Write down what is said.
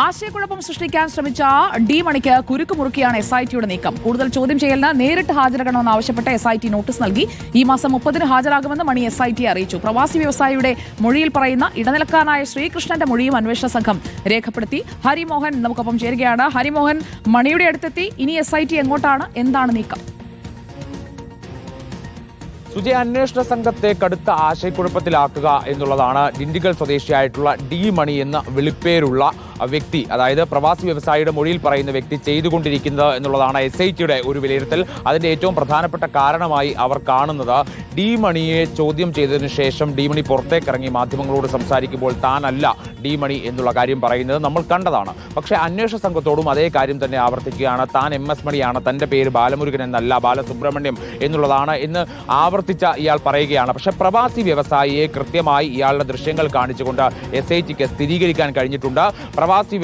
ആശയക്കുഴപ്പം സൃഷ്ടിക്കാൻ ശ്രമിച്ച ഡി മണിക്ക് കുരുക്ക് മുറുക്കിയാണ് എസ് ഐ ടിയുടെ നീക്കം. കൂടുതൽ ചോദ്യം ചെയ്യലിന് നേരിട്ട് ഹാജരാകണമെന്ന് ആവശ്യപ്പെട്ട് എസ് ഐ ടി നോട്ടീസ് നൽകി. ഈ മാസം മുപ്പതിന് ഹാജരാകുമെന്ന് മണി എസ് ഐ ടി അറിയിച്ചു. പ്രവാസി വ്യവസായിയുടെ മൊഴിയിൽ പറയുന്ന ഇടനിലക്കാരനായ ശ്രീകൃഷ്ണന്റെ മൊഴിയും അന്വേഷണ സംഘം രേഖപ്പെടുത്തി. ഹരിമോഹൻ നമുക്കൊപ്പം ചേരുകയാണ്. ഹരിമോഹൻ മണിയുടെ അടുത്തെത്തി. ഇനി എസ് ഐ ടി എങ്ങോട്ടാണ്? എന്താണ് നീക്കം? സുജയ അന്വേഷണ സംഘത്തെ കടുത്ത ആശയക്കുഴപ്പത്തിലാക്കുക എന്നുള്ളതാണ് ഡിണ്ടിഗൽ സ്വദേശിയായിട്ടുള്ള ഡി മണി എന്ന വിളിപ്പേരുള്ള വ്യക്തി അതായത് പ്രവാസി വ്യവസായിയുടെ മൊഴിയിൽ പറയുന്ന വ്യക്തി ചെയ്തുകൊണ്ടിരിക്കുന്നത് എന്നുള്ളതാണ് എസ് ഐ ടിയുടെ ഒരു വിലയിരുത്തൽ. അതിന്റെ ഏറ്റവും പ്രധാനപ്പെട്ട കാരണമായി അവർ കാണുന്നത് ഡി മണിയെ ചോദ്യം ചെയ്തതിനു ശേഷം ഡി മണി പുറത്തേക്കിറങ്ങി മാധ്യമങ്ങളോട് സംസാരിക്കുമ്പോൾ താനല്ല ഡി മണി എന്നുള്ള കാര്യം പറയുന്നത് നമ്മൾ കണ്ടതാണ്. പക്ഷേ അന്വേഷണ സംഘത്തോടും അതേ കാര്യം തന്നെ ആവർത്തിക്കുകയാണ്. താൻ എം എസ് മണിയാണ് തന്റെ പേര് ബാലമുരുകൻ എന്നല്ല ബാലസുബ്രഹ്മണ്യം എന്നുള്ളതാണ് എന്ന് ആവർത്തിച്ച ഇയാൾ പറയുകയാണ്. പക്ഷേ പ്രവാസി വ്യവസായിയെ കൃത്യമായി ഇയാളുടെ ദൃശ്യങ്ങൾ കാണിച്ചുകൊണ്ട് എസ് ഐ ടിക്ക് സ്ഥിരീകരിക്കാൻ കഴിഞ്ഞിട്ടുണ്ട്. erwartet die